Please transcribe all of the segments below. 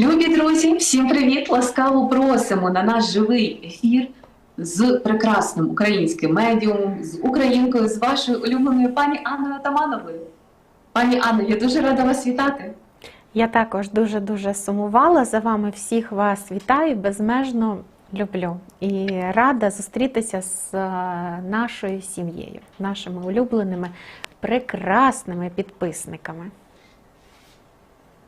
Любі друзі, всім привіт! Ласкаво просимо на наш живий ефір з прекрасним українським медіумом, з українкою, з вашою улюбленою пані Анною Атамановою. Пані Анно, я дуже рада вас вітати. Я також дуже-дуже сумувала за вами. Всіх вас вітаю, безмежно люблю і рада зустрітися з е, нашою сім'єю, нашими улюбленими, прекрасними підписниками.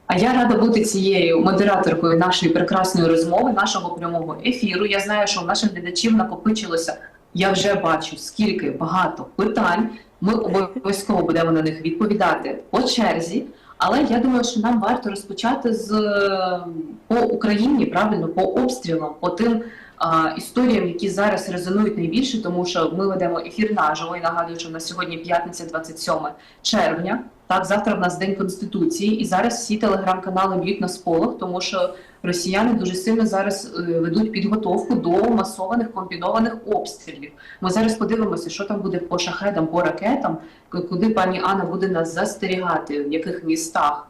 А я рада бути цією модераторкою нашої прекрасної розмови, нашого прямого ефіру. Я знаю, що у наших глядачів накопичилося. Я вже бачу, скільки багато питань. Ми обов'язково будемо на них відповідати по черзі. Але я думаю, що нам варто розпочати з е, по Україні, правильно, по обстрілам, по тим а, історіям, які зараз резонують найбільше, тому що ми ведемо ефір наживо. І нагадую, що на сьогодні п'ятниця, 27 червня. Так, завтра в нас день конституції, і зараз всі телеграм-канали б'ють на сполох, тому що росіяни дуже сильно зараз е, ведуть підготовку до масованих комбінованих обстрілів. Ми зараз подивимося, що там буде по шахедам, по ракетам, куди пані Анна буде нас застерігати, в яких містах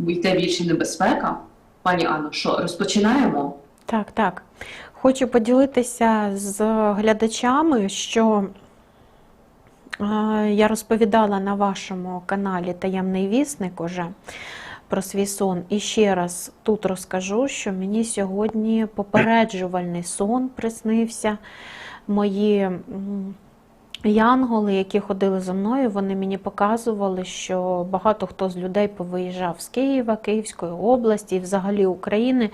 йде більше небезпека. Пані Анно, що розпочинаємо? Так, так. Хочу поділитися з глядачами, що я розповідала на вашому каналі Таємний вісник уже про свій сон. І ще раз тут розкажу, що мені сьогодні попереджувальний сон приснився. Мої янголи, які ходили за мною, вони мені показували, що багато хто з людей повиїжджав з Києва, Київської області і взагалі України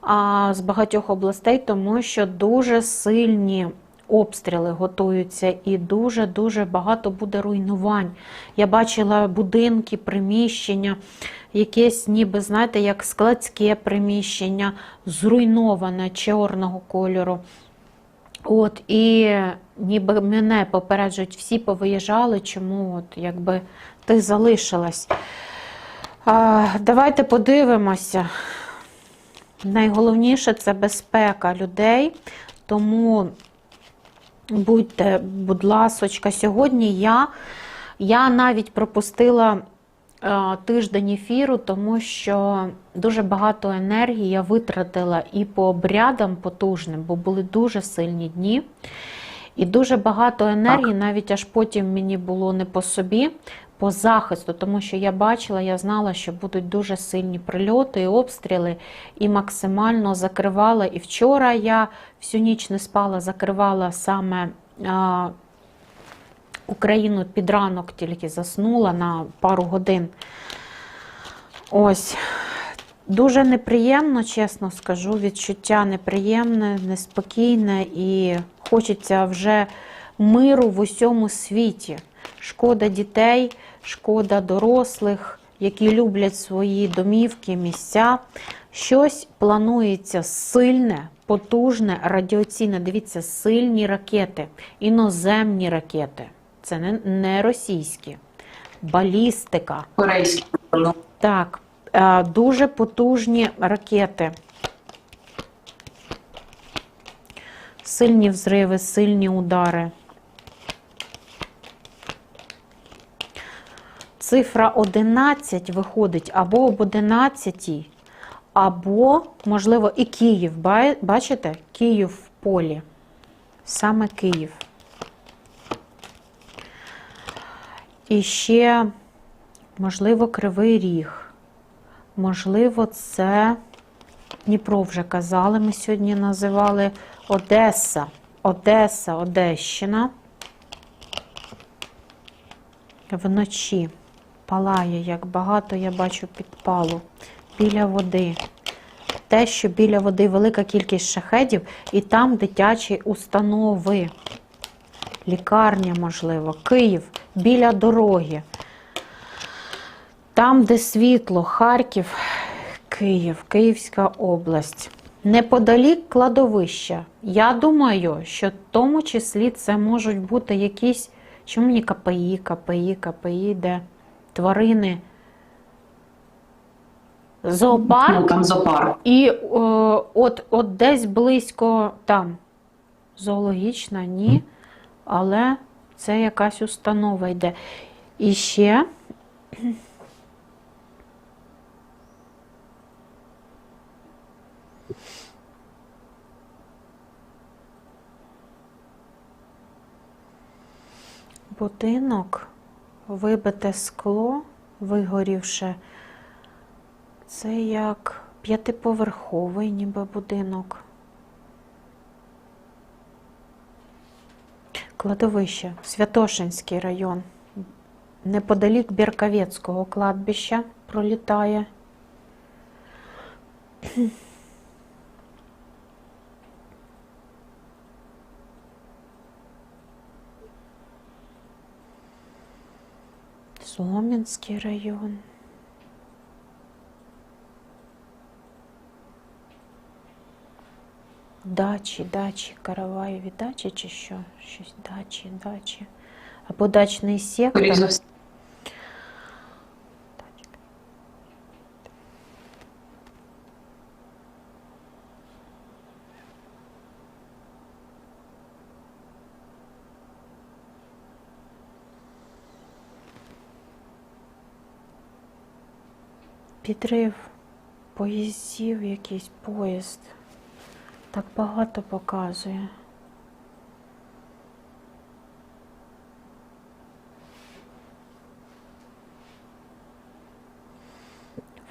а з багатьох областей, тому що дуже сильні обстріли готуються і дуже-дуже багато буде руйнувань. Я бачила будинки, приміщення, якесь ніби, знаєте, як складське приміщення, зруйноване чорного кольору. От, і ніби мене попереджують, всі повиїжджали, чому от, якби ти залишилась. А, давайте подивимося. Найголовніше це безпека людей, тому будьте, будь ласочка, сьогодні я, я навіть пропустила е, тиждень ефіру, тому що дуже багато енергії я витратила і по обрядам потужним, бо були дуже сильні дні. І дуже багато енергії, навіть аж потім мені було не по собі, по захисту, тому що я бачила, я знала, що будуть дуже сильні прильоти і обстріли, і максимально закривала. І вчора я всю ніч не спала, закривала саме а, Україну під ранок, тільки заснула на пару годин. Ось. Дуже неприємно, чесно скажу, відчуття неприємне, неспокійне і хочеться вже миру в усьому світі. Шкода дітей, шкода дорослих, які люблять свої домівки, місця. Щось планується сильне, потужне, радіоційне. Дивіться, сильні ракети, іноземні ракети. Це не, не російські, балістика. Корейські ну, Так, е, дуже потужні ракети. Сильні взриви, сильні удари. Цифра 11 виходить або об 11, або, можливо, і Київ. Бачите? Київ в полі. Саме Київ. І ще, можливо, Кривий Ріг. Можливо, це Дніпро вже казали, ми сьогодні називали Одеса. Одеса, Одещина. Вночі палає, як багато я бачу підпалу біля води. Те, що біля води велика кількість шахедів, і там дитячі установи. Лікарня, можливо, Київ біля дороги. Там, де світло, Харків, Київ, Київська область. Неподалік кладовища. Я думаю, що в тому числі це можуть бути якісь, що мені КПІ, КПІ, КПІ, де тварини. ну, Зоопарк там зоопарк. і е, от, от десь близько там. Зоологічна, ні, але це якась установа йде. І ще Будинок, вибите скло, вигорівше. Це як п'ятиповерховий ніби будинок. Кладовище, Святошинський район. Неподалік Біркавецького кладбища пролітає. Солом'янський район. Дачі, дачі, Караваєві дачі чи що? Щось дачі, дачі. Або дачний сектор. Підрив поїздів, якийсь поїзд. Так багато показує.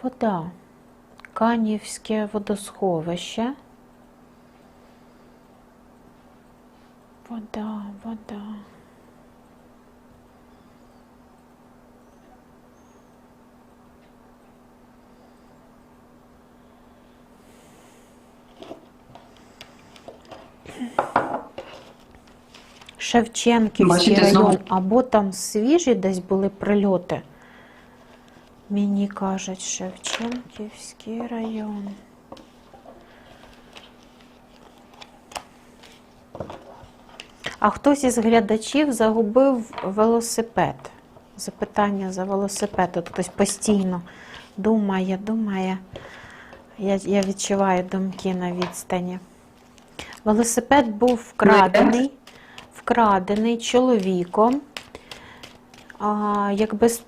Вода. Канівське водосховище. Вода, вода. Шевченківський Бачите, район, знову- або там свіжі десь були прильоти. Мені кажуть, Шевченківський район. А хтось із глядачів загубив велосипед. Запитання за велосипед. От хтось постійно думає, думає. Я, я відчуваю думки на відстані. Велосипед був вкрадений, вкрадений чоловіком, а, як без,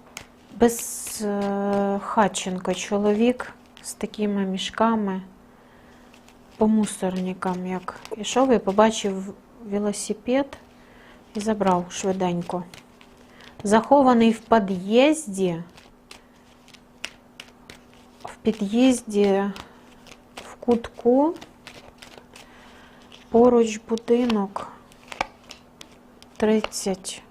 без е, Хатченко чоловік з такими мішками по мусорникам, як ішов і побачив велосипед і забрав швиденько. Захований в під'їзді, в під'їзді в кутку. Поруч будинок 30.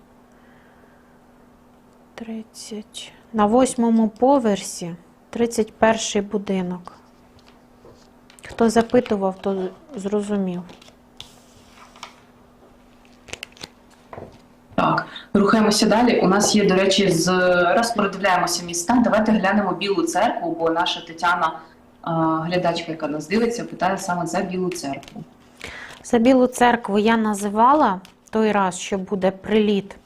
30. На восьмому поверсі 31 будинок. Хто запитував, то зрозумів. Так, рухаємося далі. У нас є, до речі, з раз передивляємося міста. Давайте глянемо Білу церкву, бо наша Тетяна, глядачка, яка нас дивиться, питає саме за Білу церкву. За Білу церкву я називала той раз, що буде приліт.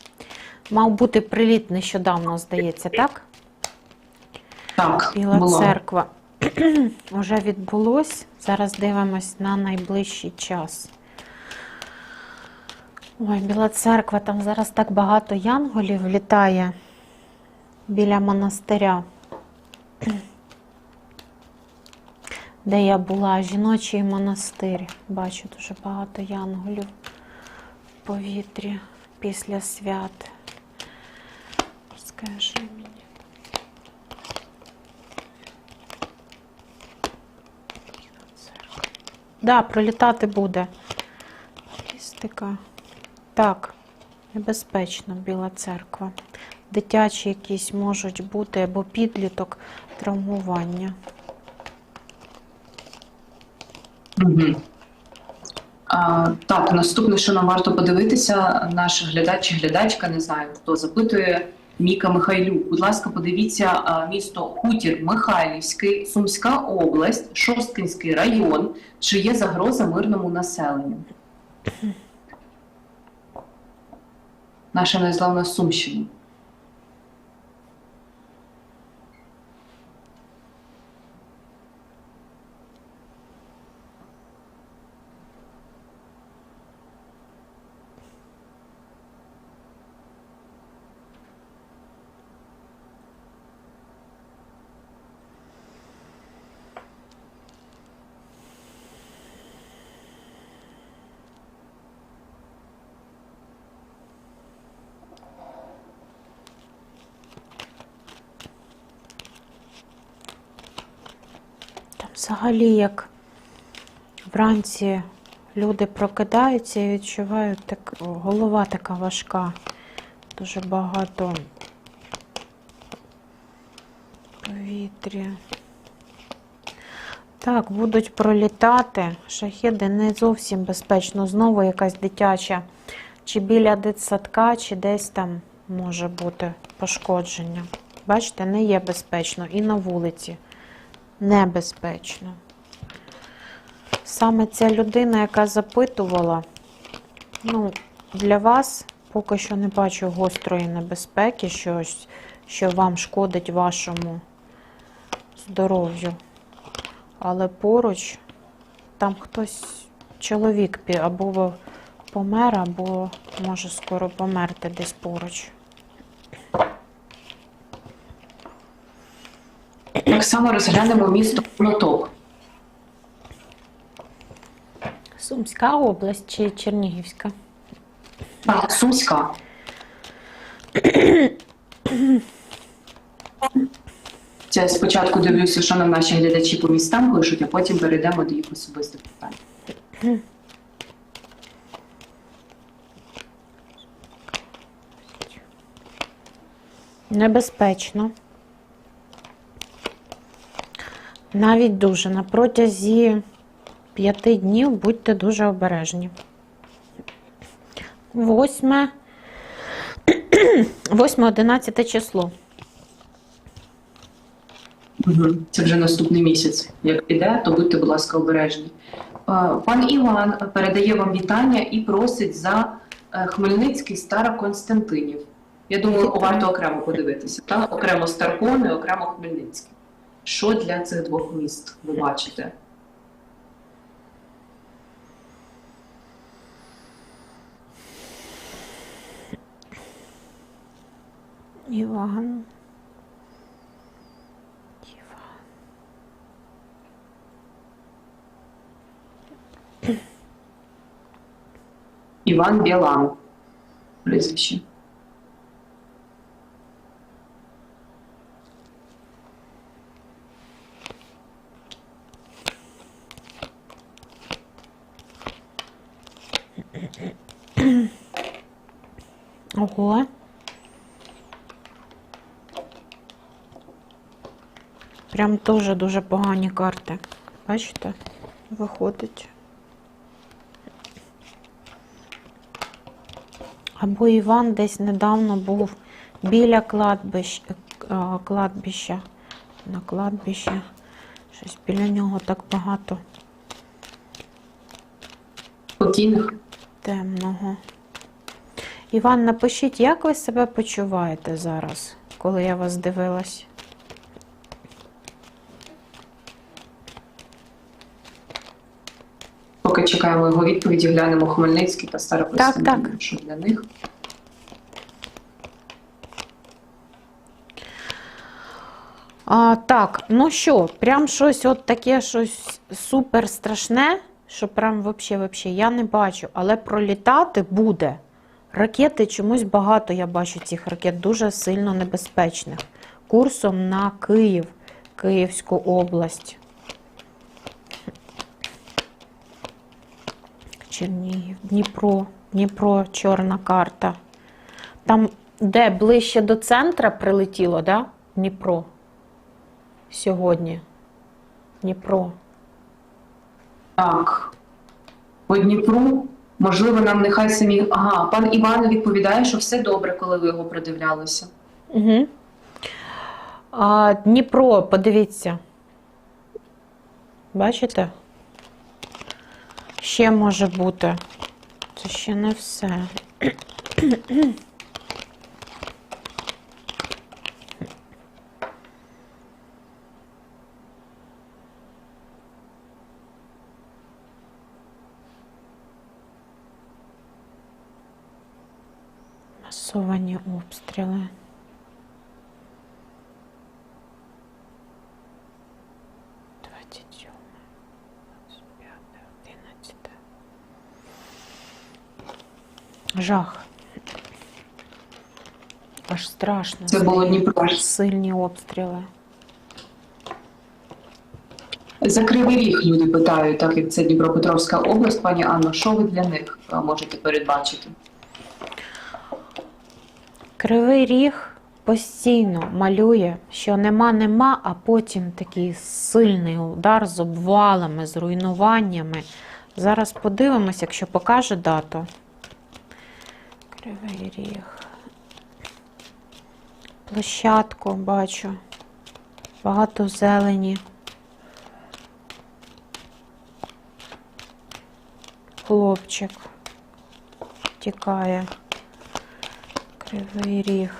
Мав бути приліт нещодавно, здається, так? Так, Біла було. церква вже відбулось. Зараз дивимось на найближчий час. Ой, Біла церква, там зараз так багато янголів літає біля монастиря. Де я була, жіночий монастир. Бачу дуже багато янголів повітрі після свят. Скажи мені. Да, пролітати буде. Логістика. Так, небезпечно біла церква. Дитячі якісь можуть бути або підліток травмування. Угу. Так, наступне, що нам варто подивитися, наш глядач чи глядачка, не знаю, хто запитує, Міка Михайлюк. Будь ласка, подивіться місто Хутір Михайлівський, Сумська область, Шосткинський район. Чи є загроза мирному населенню? Наша незламна Сумщина. Взагалі, як вранці люди прокидаються і відчувають, так, голова така важка. Дуже багато повітря. Так, будуть пролітати. Шахіди не зовсім безпечно. Знову якась дитяча, чи біля дитсадка, чи десь там може бути пошкодження. Бачите, не є безпечно і на вулиці. Небезпечно. Саме ця людина, яка запитувала, ну, для вас поки що не бачу гострої небезпеки, щось, що вам шкодить вашому здоров'ю. Але поруч там хтось, чоловік або помер, або може скоро померти десь поруч. Так само розглянемо місто Конотоп. Сумська область чи Чернігівська? Так, Сумська. Це спочатку дивлюся, що нам наші глядачі по містам пишуть, а потім перейдемо до їх особистих питань. Небезпечно. Навіть дуже. На протязі п'яти днів будьте дуже обережні. Восьме. Восьме, одинадцяте число. Це вже наступний місяць. Як піде, то будьте, будь ласка, обережні. Пан Іван передає вам вітання і просить за е, Хмельницький Староконстантинів. Я думаю, варто окремо подивитися. Так? Окремо Старкон і окремо Хмельницький. Що для цих двох міст ви бачите? Іван. Іван. Білан. Прізвище. Ого. Прям теж дуже погані карти. Бачите? Виходить. Або Іван десь недавно був біля кладбищ, е, кладбища. На кладбищі. Щось біля нього так багато темного. Іван, напишіть, як ви себе почуваєте зараз, коли я вас дивилась? Поки чекаємо його відповіді, глянемо Хмельницький та Староконстантинів. Так, Що для них? А, так, ну що, прям щось от таке щось супер страшне, що прям вообще, вообще я не бачу, але пролітати буде. Ракети чомусь багато, я бачу цих ракет, дуже сильно небезпечних. Курсом на Київ, Київську область. Чернігів, Дніпро, Дніпро, чорна карта. Там, де ближче до центра прилетіло, да? Дніпро. Сьогодні. Дніпро. Так. По Дніпру, можливо, нам нехай самі. Ага, пан Іван відповідає, що все добре, коли ви його продивлялися. Угу. А, Дніпро, подивіться. Бачите? Ще може бути. Це ще не все. Масовані обстріли. Двадцять сьоме, п'яте, одинадцяте. Жах. Аж страшно. Це було Дніпро. Сильні обстріли. За Кривий Ріг люди питають, так як це Дніпропетровська область, пані Анно, що ви для них е, можете передбачити? Кривий ріг постійно малює, що нема, нема, а потім такий сильний удар з обвалами, з руйнуваннями. Зараз подивимось, якщо покаже дату. Кривий ріг. Площадку бачу. Багато зелені. Хлопчик тікає. Кривий ріг.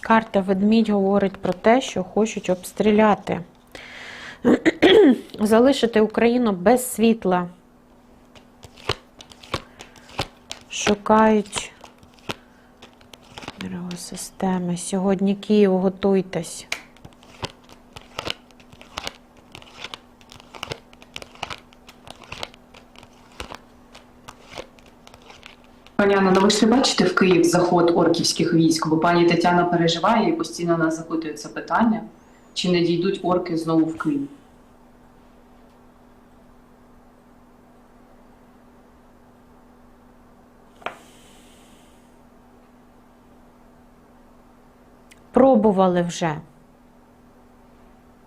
Карта ведмідь говорить про те, що хочуть обстріляти. Залишити Україну без світла. Шукають енергосистеми. Сьогодні Київ, готуйтесь. Пані Анна, ну ви не бачите в Київ заход орківських військ, бо пані Тетяна переживає і постійно нас запитує це питання, чи не дійдуть орки знову в Київ. Пробували вже.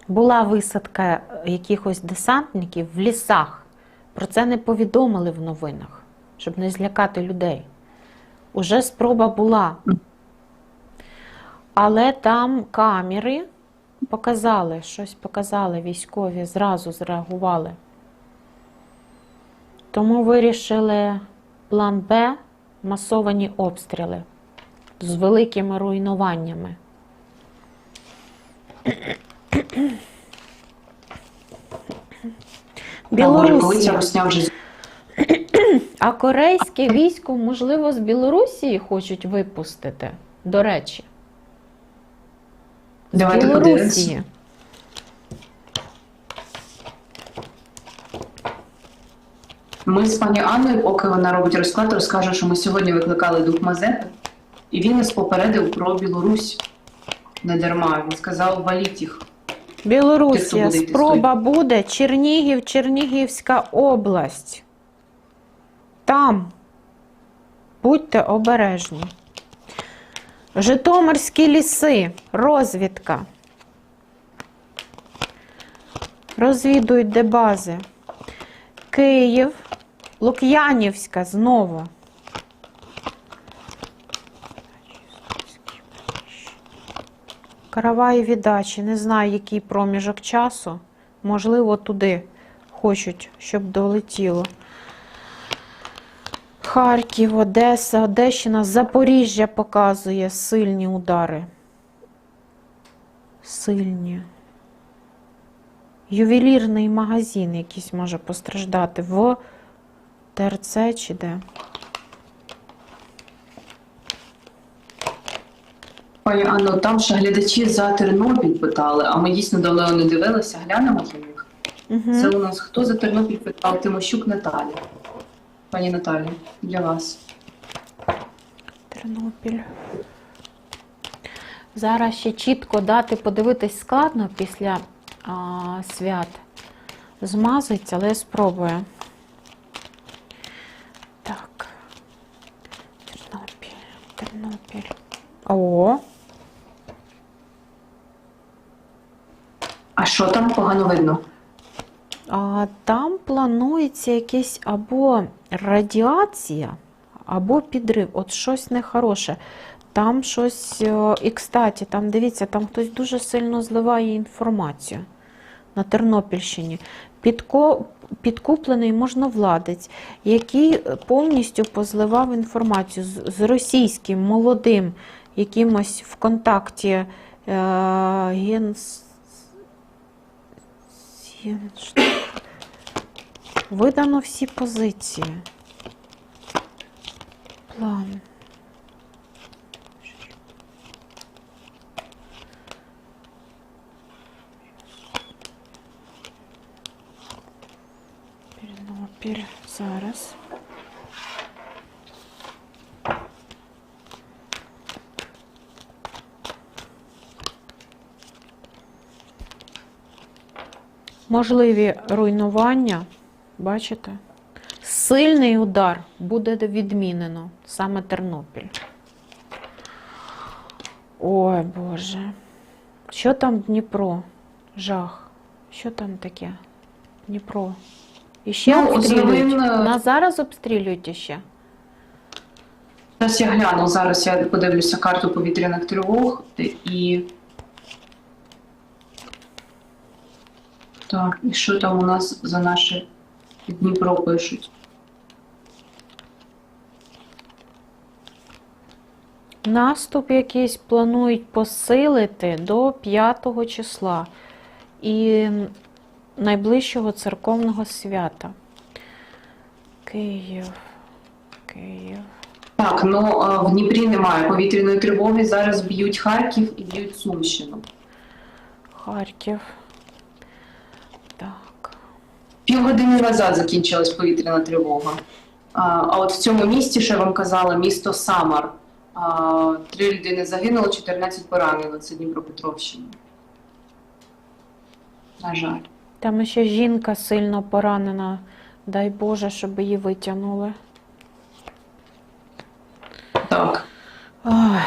Була висадка якихось десантників в лісах. Про це не повідомили в новинах, щоб не злякати людей. Уже спроба була. Але там камери показали, щось показали, військові зразу зреагували. Тому вирішили план Б масовані обстріли з великими руйнуваннями. А А корейське військо, можливо, з Білорусі хочуть випустити. До речі, з Давайте. Білорусі. Ми з пані Анною, поки вона робить розклад, розкажу, що ми сьогодні викликали дух Мазепи, і він нас попередив про Білорусь. Не дарма. Він сказав, валіть їх. Білорусія. Спроба буде. Чернігів, Чернігівська область. Там. Будьте обережні. Житомирські ліси. Розвідка. Розвідують де бази. Київ. Лук'янівська знову. Караваєві дачі. Не знаю, який проміжок часу. Можливо, туди хочуть, щоб долетіло. Харків, Одеса, Одещина, Запоріжжя показує сильні удари. Сильні. Ювелірний магазин якийсь може постраждати в ТРЦ чи де. Пані Анно, там ще глядачі за Тернопіль питали, а ми дійсно давно не дивилися, глянемо для них. Угу. Це у нас хто за Тернопіль питав? Тимощук Наталя. Пані Наталі, для вас. Тернопіль. Зараз ще чітко дати подивитись складно після а, свят. Змазується, але я спробую. Так. Тернопіль, Тернопіль. О, А що там погано видно? Там планується якесь або радіація, або підрив. От щось нехороше. Там щось. е, І, кстати, там дивіться, там хтось дуже сильно зливає інформацію на Тернопільщині. Підко... Підкуплений можновладець, який повністю позливав інформацію з російським молодим якимось в контакті е, генс... Що? Видано всі позиції. План. Тернопіль. Зараз. Можливі руйнування, бачите? Сильний удар буде відмінено, саме Тернопіль. Ой, Боже. Що там Дніпро? Жах. Що там таке? Дніпро. І ще Ну, обстрілюють. новин, е, Нас зараз обстрілюють іще. Зараз я гляну, зараз я подивлюся карту повітряних тривог і. Так, і що там у нас за наше Дніпро пишуть? Наступ якийсь планують посилити до 5 числа і найближчого церковного свята. Київ. Київ. Так, ну в Дніпрі немає повітряної тривоги. Зараз б'ють Харків і б'ють Сумщину. Харків. Півгодини назад закінчилась повітряна тривога. А, а от в цьому місті, що я вам казала, місто Самар. Три людини загинуло, 14 поранено. Це Дніпропетровщина. На жаль. Там ще жінка сильно поранена. Дай Боже, щоб її витягнули. Так. Ой.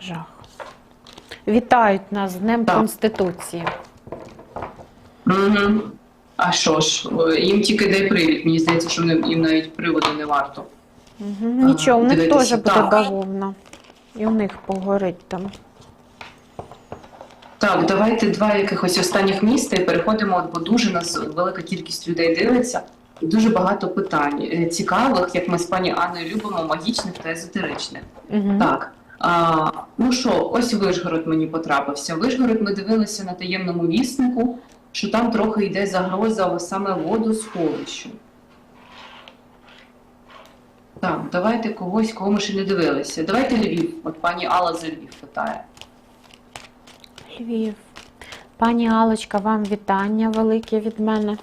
Жах. Вітають нас з Днем Так. Конституції. Угу. А що ж, їм тільки дай привід. Мені здається, що вони- їм навіть приводу не варто. Угу. Нічого, у них теж буде бавовна. І у них погорить там. Так, давайте два якихось останніх міста і переходимо, бо дуже нас велика кількість людей дивиться. І дуже багато питань е, цікавих, як ми з пані Анною любимо, магічних та езотеричних. Угу. Так. А, ну що, ось Вишгород мені потрапився. Вишгород ми дивилися на таємному віснику, що там трохи йде загроза саме водосховищу. Так, давайте когось, кого ми ще не дивилися. Давайте Львів. От пані Алла за Львів питає. Львів. Пані Алочка, вам вітання велике від мене.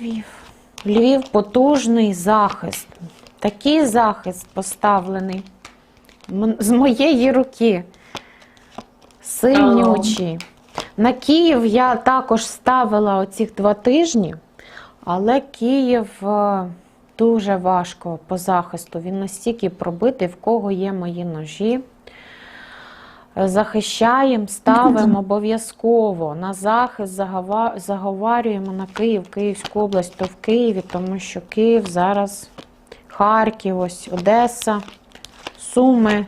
Львів. Львів потужний захист. Такий захист поставлений з моєї руки. Сильнючий. На Київ я також ставила оцих два тижні, але Київ е, дуже важко по захисту. Він настільки пробитий, в кого є мої ножі. Захищаємо, ставимо обов'язково на захист, загова- заговарюємо на Київ, Київську область, то в Києві, тому що Київ зараз, Харків, ось Одеса, Суми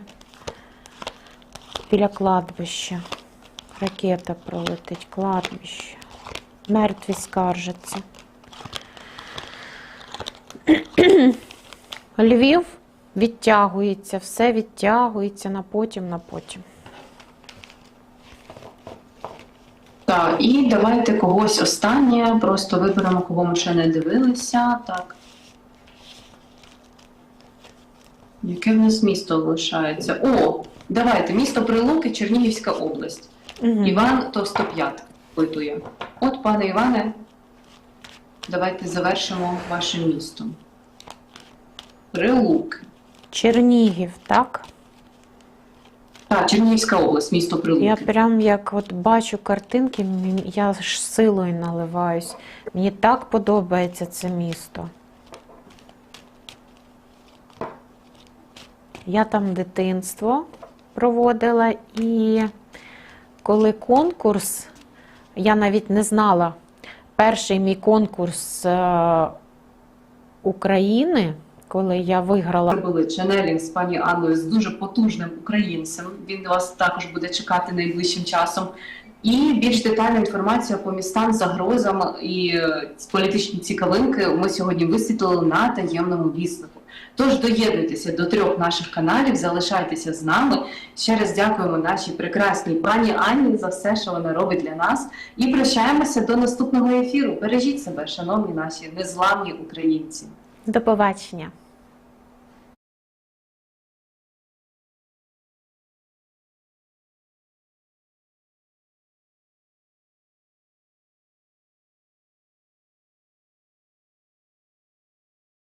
біля кладбища. Ракета пролетить, кладбище. Мертві скаржаться. Львів відтягується, все відтягується на потім, на потім. Так, і давайте когось останнє, просто виберемо, кого ми ще не дивилися. Так. Яке в нас місто залишається? О, давайте, місто Прилуки, Чернігівська область. Мгм. Іван Товстоп'ят питує. От, пане Іване, давайте завершимо ваше місто. Прилуки. Чернігів, так? Так, Чернігівська область, місто Прилуки. Я прям як от бачу картинки, я ж силою наливаюсь. Мені так подобається це місто. Я там дитинство проводила, і коли конкурс, я навіть не знала, перший мій конкурс е, України, коли я виграла. Робили ченелінг з пані Анною з дуже потужним українцем. Він вас також буде чекати найближчим часом. І більш детальна інформація по містам, загрозам і е, політичні цікавинки ми сьогодні висвітлили на таємному віснику. Тож доєднуйтеся до трьох наших каналів, залишайтеся з нами. Ще раз дякуємо нашій прекрасній пані Анні за все, що вона робить для нас. І прощаємося до наступного ефіру. Бережіть себе, шановні наші незламні українці. До побачення!